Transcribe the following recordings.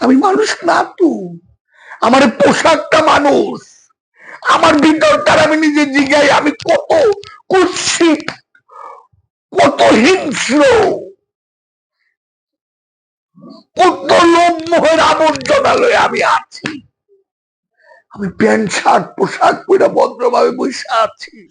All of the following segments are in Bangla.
আমি মানুষ না তো। আমার পোশাকটা মানুষ। আমার ভিতরটার আমি নিজে জিগাই, আমি কত কুৎসিত, কত হিংস্র। কত লোভ মোহের আবর্জনা লয়ে আমি আছি। আমি প্যান্ট, শার্ট, পোশাক পরে ভদ্রভাবে বসে আছি।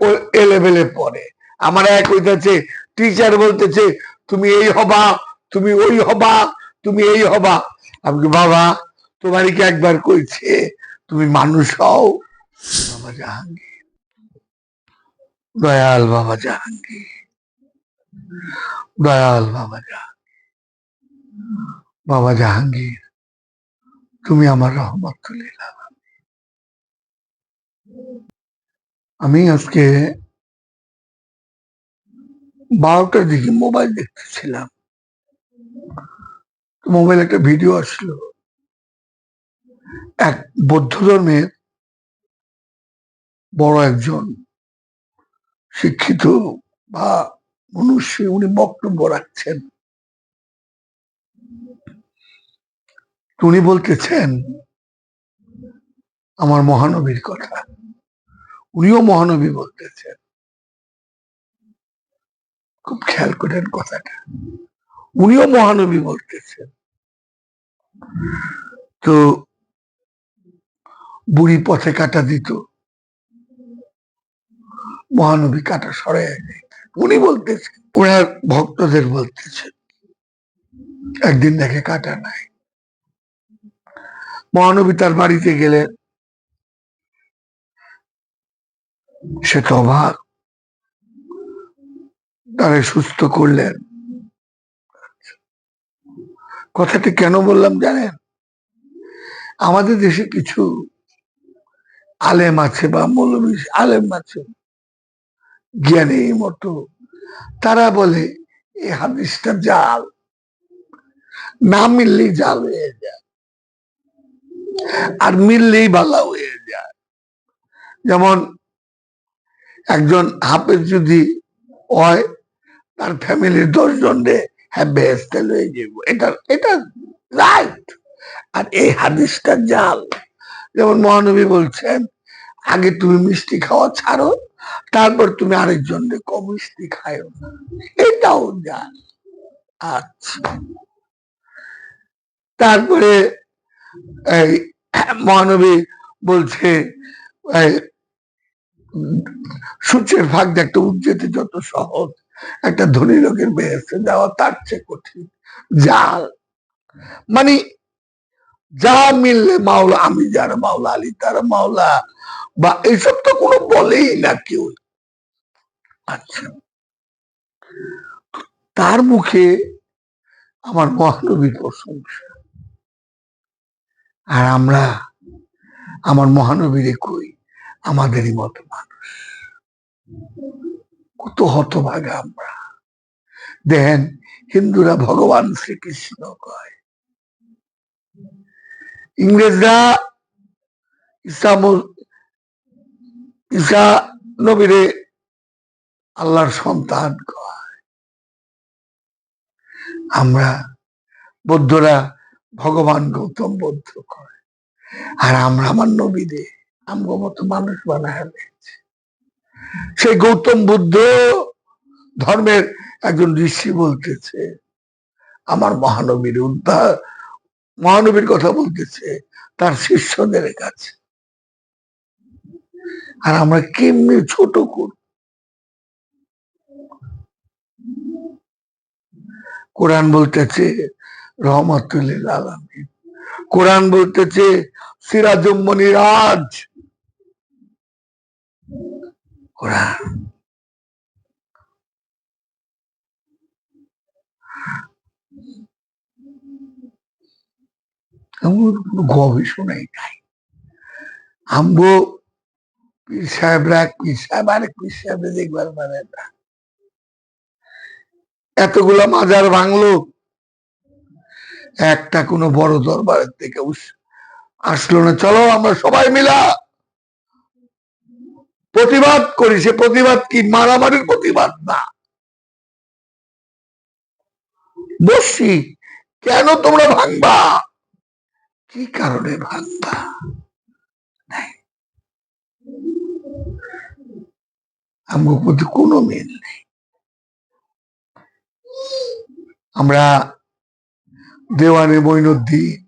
ও- এলেবেলে পরে। আমার এক হইতেছে টিচার বলতেছে, তুমি এই হবা তুমি ওই হবা, তুমি এই হবা। আমি বাবা তোমার কি একবার কইছে, তুমি মানুষ হও? বাবা জাহাঙ্গীর। দয়াল বাবা জাহাঙ্গীর। দয়াল বাবা জাহাঙ্গীর। বাবা জাহাঙ্গীর, তুমি আমার রহমত তুলে আমি আজকে বারোটার দিকে মোবাইল দেখতেছিলাম। মোবাইল একটা ভিডিও আসলো। এক বৌদ্ধ ধর্মের বড় একজন শিক্ষিত বা মনুষ্য, উনি বক্তব্য রাখছেন। উনি বলতেছেন, আমার মহানবীর কথা। উনিও মহানবী বলতেছেন। খুব খেয়াল করেন কথাটা। উনিও মহানবী বলতেছেন। তো বুড়ি পথে কাটা দিত। মহানবী কাটা সরে উনি বলতেছেন, ওনার ভক্তদের বলতেছেন, একদিন দেখে কাটা নাই। মহানবী তার বাড়িতে গেলেন। সে তো অবাক। তারে সুস্থ করলেন। কথাটি কেন বললাম জানেন? আমাদের দেশে কিছু আলেম আছে বা মৌলবী আলেম আছে, জ্ঞানী, মতো। তারা বলে এই হাদিসটা জাল। না মিললেই জাল হয়ে যায়। আর মিললেই বালা হয়ে যায়। যেমন একজন হাফেজ যদি হয়, তার ফ্যামিলির দশ জন রে হ্যাঁ যাব এটা এটা রাইট আর এই হাদিসটা জাল, যেমন মহানবী বলছেন, আগে তুমি মিষ্টি খাওয়া ছাড়ো, তারপর তুমি আরেকজন কম মিষ্টি খায়ও না। এটাও জাল। আচ্ছা। তারপরে এই মহানবী বলছে সূর্যের ভাগ একটা উজ্জেতে যত সহজ। একটা ধনী লোকের বেহেস্তে যাওয়া তার চেয়ে কঠিন। জাল মানে যা মিললে মাওলা, আমি যার মাওলা, আলী তার মাওলা, বা এইসব তো কোনো বলেই না কেউ। আচ্ছা। তার মুখে আমার মহানবীর প্রশংসা। আর আমরা, আমার মহানবীরে কই? আমাদেরই মতো মানুষ। কত হতভাগা আমরা। দেখেন, হিন্দুরা ভগবান শ্রীকৃষ্ণ কয়। ইংরেজরা ঈসা মু- ঈসা নবীরে আল্লাহর সন্তান কয়। আমরা বৌদ্ধরা ভগবান গৌতম বৌদ্ধ কয়। আর আমরা আমার নবীরে আমগো মতো মানুষ বানায় সেই গৌতম বুদ্ধ ধর্মের একজন ঋষি বলতেছে, আমার মহানবীর উদ্ধার, মহানবীর কথা বলতেছে, তার শিষ্যদের কাছে আর আমরা কেমনি ছোট করব কোরআন বলতেছে রহমতুল্লিল আলমিন। কোরআন বলতেছে, সিরাজুম কোনো গবেষণাই নাই। পীর সাহেবরা, পীর সাহেব পীর দেখবার মানে মাজার ভাঙলো। একটা কোনো বড় দরবারের থেকে আসলো না। চলো আমরা সবাই মিলা প্রতিবাদ করি, সে প্রতিবাদ কি মারামারির প্রতিবাদ? না। বসছি। কেন তোমরা ভাঙবা? কি কারণে ভাঙবা? আমার প্রতি কোনো মিল নেই। আমরা দেওয়ানে মইনুদ্দিন,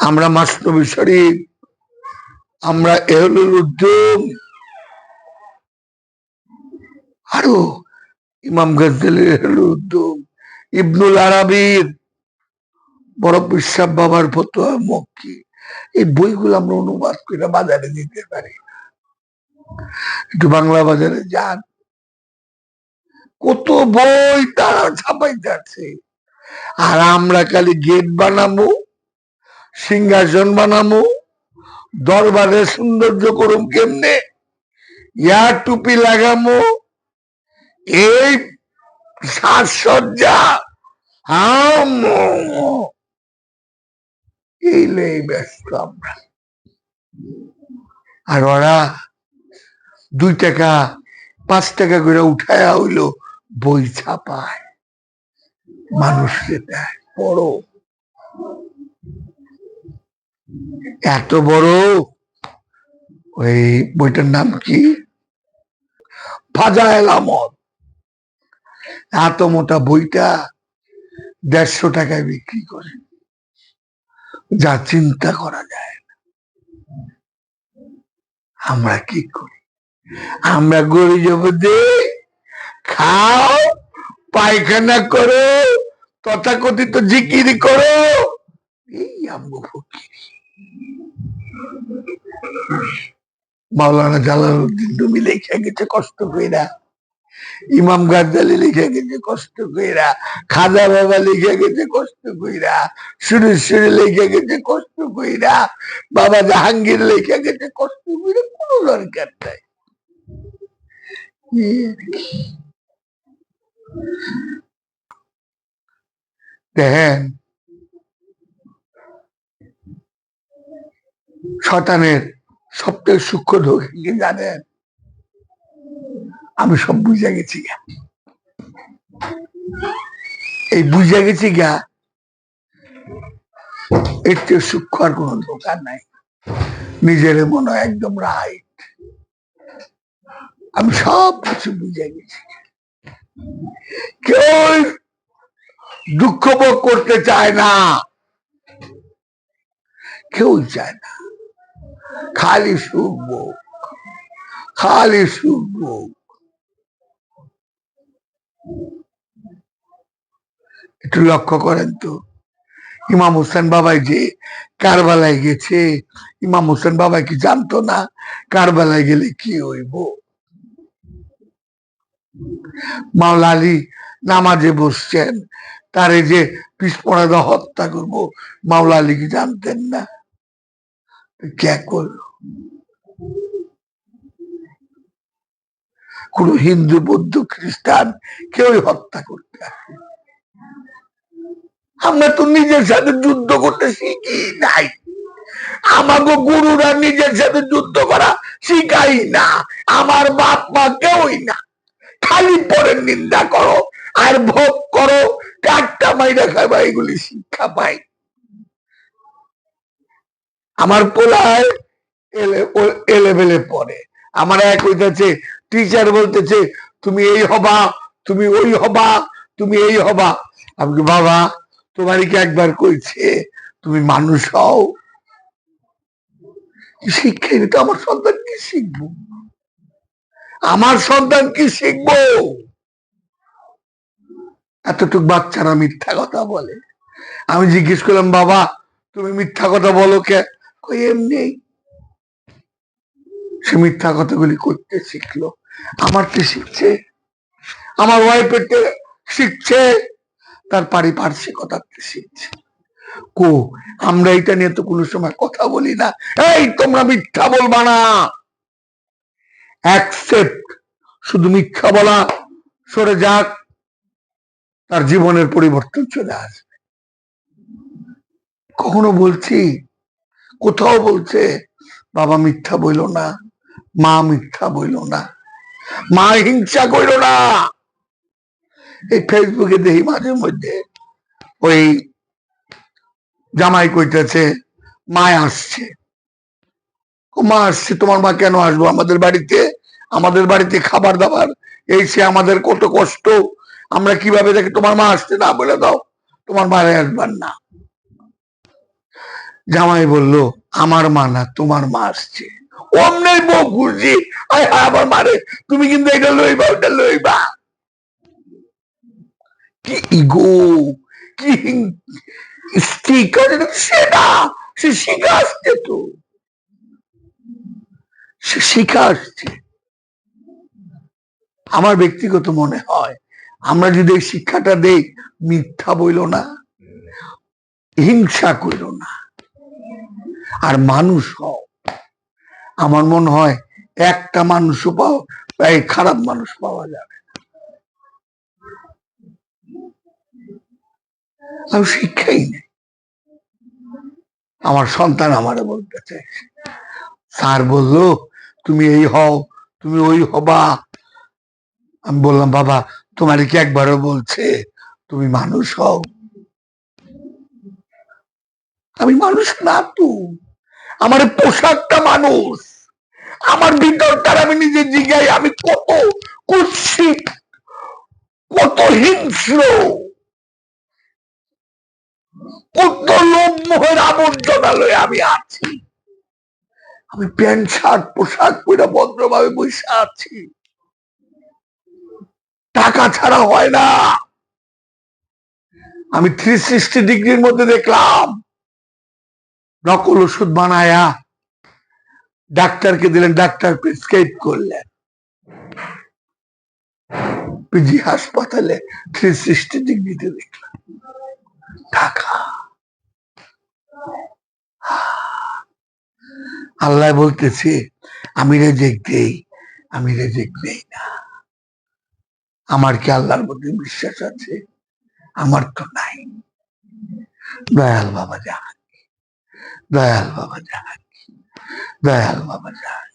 আমরা মাসনবী শরীফ আমরা এহলুল উদ্যম আরও ইমাম গজ্জালের এহলুল উদ্যম ইবনুল আরাবির বড় বিশ্বাব বাবার ফতোয়া, মক্কি। এই বইগুলো আমরা অনুবাদ করে বাজারে দিতে পারি। একটু বাংলা বাজারে যান। কত বই তারা ছাপাই যাচ্ছে আর আমরা খালি গেট বানাবো সিংহাসন বানাবো দরবারে সৌন্দর্য করুম কেমনে? ইয়ার টুপি লাগামো, এই সাজসজ্জা আম্মু। এই ব্যস্ত আমরা। আর ওরা দুই টাকা, পাঁচ টাকা করে উঠায়া হইল বই ছাপায়। মানুষকে দেয় বড় এত বড়? ওই বইটার নাম কি? ফাজায়েল আহমদ এত মোটা বইটা দেড়শো টাকায় বিক্রি করে। যা চিন্তা করা যায় না। আমরা কি করি? আমরা গরিব দে খাও, পায়খানা করো, তথাকথিত জিকির করো। এই আমগো ফকির। মাওলানা জালালউদ্দিন তুমি লেখা গেছে কষ্ট কইরা। ইমাম গাজ্জালি লিখে গেছে কষ্ট কইরা। খাজা বাবা লিখে গেছে কষ্ট কইরা। সুরেশ্বরী লিখে গেছে কষ্ট কইরা। বাবা জাহাঙ্গীর লিখে গেছে কষ্ট কইরা, কোনো দরকার নাই। দেখেন শতানের সবথেকে সূক্ষ্ম ধোকে কি জানেন আমি সব বুঝে গেছি গা। এই বুঝে গেছি গা, এর চেয়ে সূক্ষ্ম আর কোনো দোকান নাই। নিজের মনে একদম রাইট আমি সব কিছু বুঝে গেছি কেউ দুঃখ ভোগ করতে চায় না। কেউ চায় না। খালি সুখ ভোগ, খালি সুখ ভোগ। একটু লক্ষ্য করেন তো, ইমাম হোসেন বাবাই যে কারবালায় গেছে, ইমাম হোসেন বাবাই কি জানতো না কারবালায় গেলে কি হইব? মাওলা নামাজে বসছেন, তারে যে পিসপড়াদা হত্যা করব, মাওলা আলী কি জানতেন না? কে করল? কোন হিন্দু, বৌদ্ধ, খ্রিস্টান কেউই হত্যা করতে আসে আমরা তো নিজের সাথে যুদ্ধ করতে শিখি নাই। আমাকে গুরুরা নিজের সাথে যুদ্ধ করা শিখাই না। আমার বাপ মা কেউই না। খালি পরের নিন্দা করো আর ভোগ করো কাঠটা মাইরা খাইবা এগুলি শিক্ষা পাই আমার পোলায় এলে এলেবেলে পড়ে। আমার এক হইতেছে টিচার বলতেছে, তুমি এই হবা, তুমি ওই হবা, তুমি এই হবা। আমি বাবা, তোমারই কি একবার কইছে, তুমি মানুষ হও? শিক্ষা তো আমার সন্তান কি শিখব? আমার সন্তান কি শিখব? এতটুক বাচ্চারা মিথ্যা কথা বলে। আমি জিজ্ঞেস করলাম, বাবা, তুমি মিথ্যা কথা বলো কে? কই এমনি সে মিথ্যা কথাগুলি করতে শিখলো। আমারটা শিখছে, আমার ওয়াইফের শিখছে, তার শিখছে। কো, আমরা এটা নিয়ে তো কোনো সময় কথা বলি না। এই, তোমরা মিথ্যা বলবা না। অ্যাকসেপ্ট শুধু মিথ্যা বলা, সরে যাক। তার জীবনের পরিবর্তন চলে আসবে। কখনো বলছি কোথাও বলছে, বাবা মিথ্যা বইল না, মা মিথ্যা বইল না, মা হিংসা কইল না। এই ফেসবুকে দেখি মাঝে মধ্যে ওই জামাই কইতেছে, মায় আসছে। মা আসছে, তোমার মা কেন আসব? আমাদের বাড়িতে আমাদের বাড়িতে খাবার দাবার, এই সে আমাদের কত কষ্ট, আমরা কীভাবে দেখি তোমার মা আসছে না বলে দাও, তোমার মায়ের আসবার না। জামাই বলল, আমার মা না, তোমার মা আসছে। অমনি বউ হ্যাঁ আমার মারে, তুমি কিন্তু এটা লইবা ওটা লইবা। কি ইগো, কি স্টিকার সেটা, সে শিখা আসছে তো। সে শিখা আসছে। আমার ব্যক্তিগত মনে হয়, আমরা যদি শিক্ষাটা দেই, মিথ্যা বইল না, হিংসা কইল না। আর মানুষ হও। আমার মনে হয় একটা মানুষও পাও, এই খারাপ মানুষ পাওয়া যাবে আমি শিক্ষাই নেই। আমার সন্তান আমারে বলতে চাইছে। স্যার বলল, তুমি এই হও, তুমি ওই হবা। আমি বললাম, বাবা, তোমার কি একবারও বলছে? তুমি মানুষ হও। আমি মানুষ না তো। আমার পোশাকটা মানুষ। আমার ভিতরটার আমি নিজে জিগাই, আমি কত কুৎসিত, কত হিংস্র। কত লোভ মোহের আবর্জনা লয়ে আমি আছি। আমি প্যান্ট, শার্ট, পোশাক পরে ভদ্রভাবে বসে আছি। টাকা ছাড়া হয় না। আমি থ্রি সিক্সটি ডিগ্রির মধ্যে দেখলাম। নকল ওষুধ বানায়া ডাক্তারকে দিলেন, ডাক্তার প্রেসক্রাইব করলেন। পিজি হাসপাতালে থ্রি সিক্সটি ডিগ্রিতে দেখলাম। টাকা আল্লাহ বলতেছে, আমি রেজেক দেই, আমি রেজেক দেই না। আমার কি আল্লাহর মধ্যে বিশ্বাস আছে? আমার তো নাই। দয়াল বাবা জাহাঙ্গীর দয়াল বাবা জাহাঙ্গীর দয়াল বাবা জাহাঙ্গীর